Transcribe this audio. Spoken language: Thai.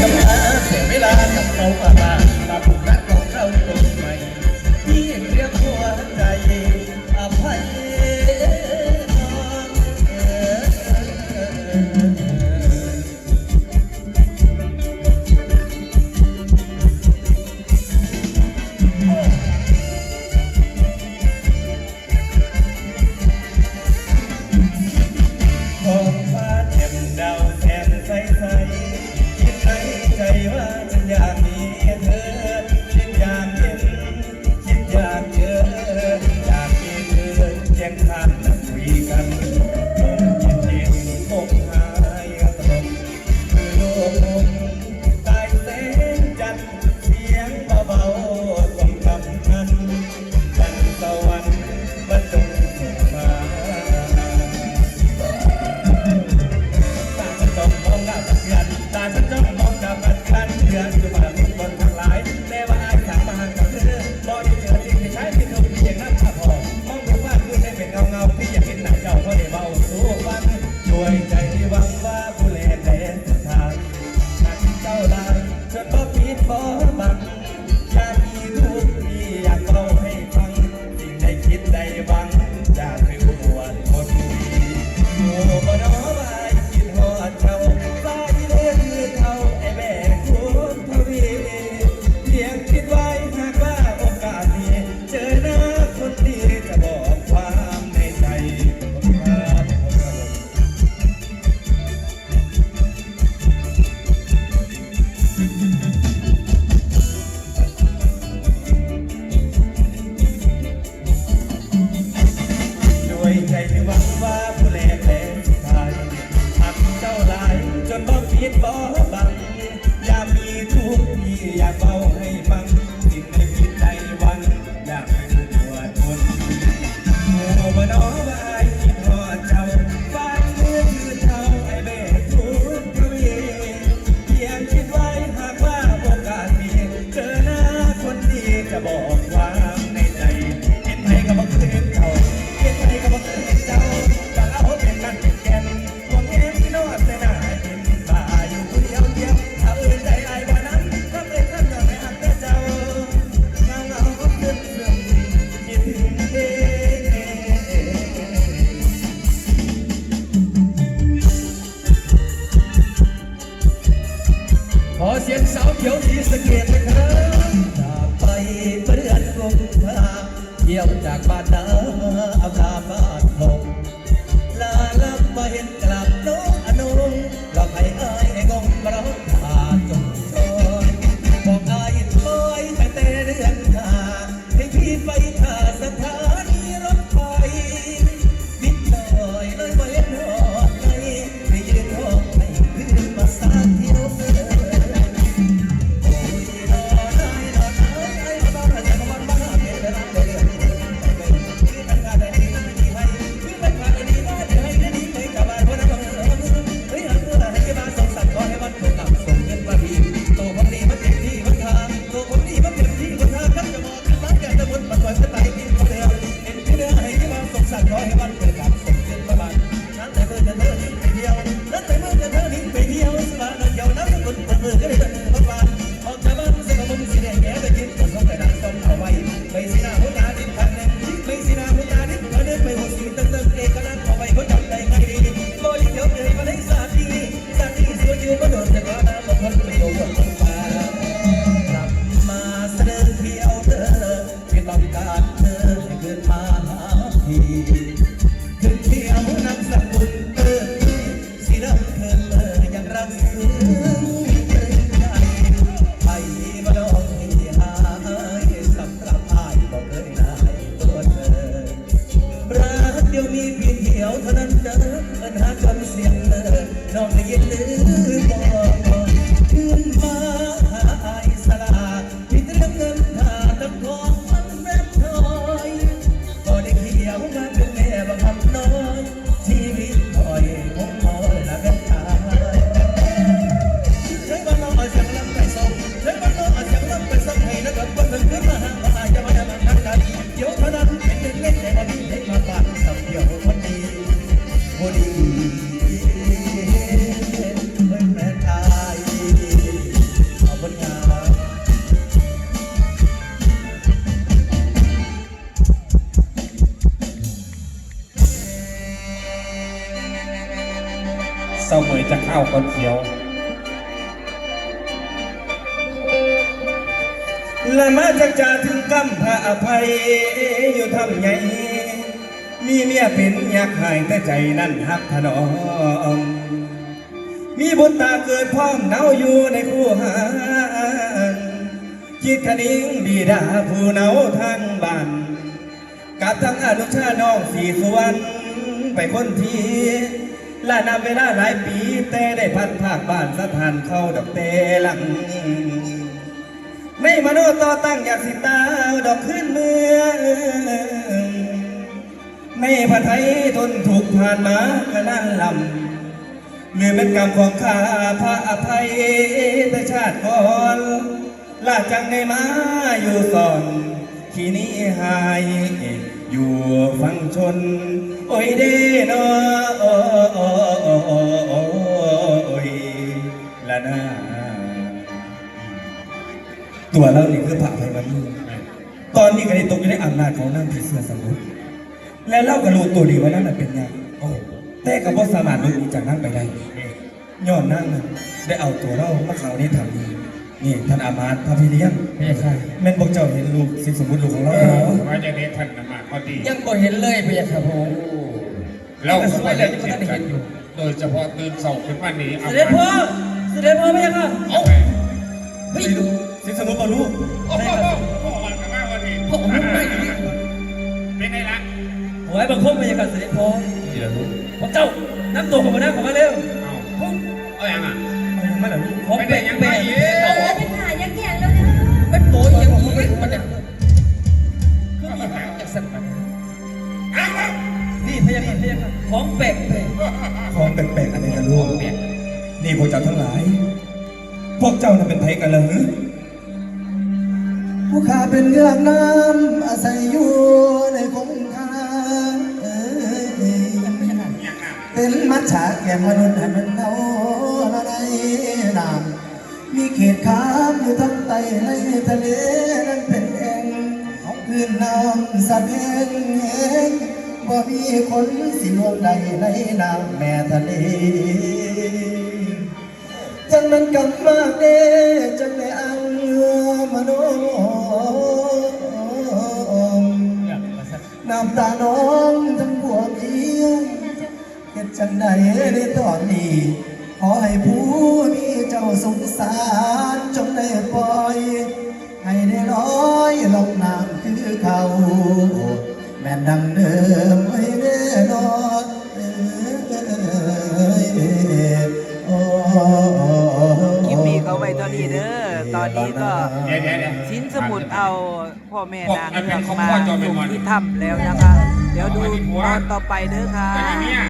กับหาเสียเวลากับเขาป่า olhar-me Amen. าเหมยจะเข้าคนเขียว และมาจากจาถึงกำพระอภัยอยู่ทำไงมีเมียเป็นอยากหายแต่ใจนั้นหักถนอม มีบุญตาเกิดพร้อมเนาอยู่ในคู่หางคิดคนิ่งดีดาผู้เนาทางบ้านกับทั้งอนุชาน้องสีสุวรรณไปคนที และนำเวลาหลายปีแต่ได้พัดภาคบ้านสถานเข้าดอกเตหลังในมโนต่อตั้งอยากสิตาดอกขึ้นเมืองในพระไทยทนถูกผ่านมาขนาดลำหรือเป็นกรรมของข้าพระอภัยแต่ชาติก่อนลาจังในมาอยู่สอน ที่นี้หาย อยู่ฟังชน โอ้ยเด้นอโอ้ยละนาตัวเรานี่คือพระไพวันนี้ตอนนี้ก็ได้ตกอยู่ในอำนาจของนางผีเสื้อสมุทรและเล่าก็รู้ตัวดีว่านั่นเป็นยังโอ้แต่ก็บ่สามารถหลุดหนีจากนั่งไปได้ย้อนนั่งได้เอาตัวเรามาเขานี่ทำดีนี่ ท่านอามาตย์พระพิเลี้ยงนี่ใช่แม่นบอกเจ้าเห็นลูกสิสมมุติลูกของเราเอเหรออว่าจะได้ท่านนำมาก็ดี ยังบ่เห็นเลยพะยะค่ะผมเราก็สวยเลยยังบ่ทันได้เห็นอยู่โดยเฉพาะตื่นเสาขึ้นมานี้เสด็จพ่อเสด็จพ่อพะยะค่ะเอาไปเฮ้ยสิลูกสิสมมุติเอาลูกโอ้โหพ่อวันกันมากวันนี้พ่อผมลุกไม่ดีเป็นไงล่ะโอ้ยบังคมพะยะค่ะเสด็จพ่อนี่ละลูกพวกเจ้าน้ำตัวของมานั่งของมาเร็วเอาพุ่งเอาอย่างอะเอายังไม่ละลูกของเป็ดยังเป็ นี่พยะค่ะพะยะค่ะของแปลกแปลกของแปลกๆอันนี้นลูกนี่พวกเจ้าทั้งหลาย พวกเจ้าน่ะเป็นไผกันเหรอผู้ข้าเป็นเงือกน้ำอาศัยอยู่ในคงคาเอ้ยอย่าเป็นมัจฉาแก่มนุษย์ให้มันเอาละในน้ำมีเขตขามอยู่ทั้งใต้ในทะเลนั้นเป็นแอ่งพื้นน้ำสัตว์แห้งแห้ง บ่มีคนสิลวงใดในน้ำแม่ทะเลจังนั้นกำมากเด้จังได้อังมโนมอย่างมาสักน้ำตาน้องทั้งบัวเมียงเฮ็ดจังใดในตอนนี้ขอให้ผู้มีเจ้าสงสารจงได้ปล่อย ให้ได้ลอยลงน้ำคือเขา ม่นดังเดิมไว้แน่นอนเอ้ยโอ้คลิปนี้ก็ไว้ตอนนี้เด้อ ตอนนี้ก็เดี๋ยวเดี๋ยวเดี๋ยว สินสมุดเอาพ่อแม่นางบอกอันเป็เงืนอกของมาพ่อจอมส่งเป็นวันที่ถ้ำแล้วนะคะ เดี๋ยวดูตอนต่อไปเด้อค่ะเป็นอย่างเนี้ย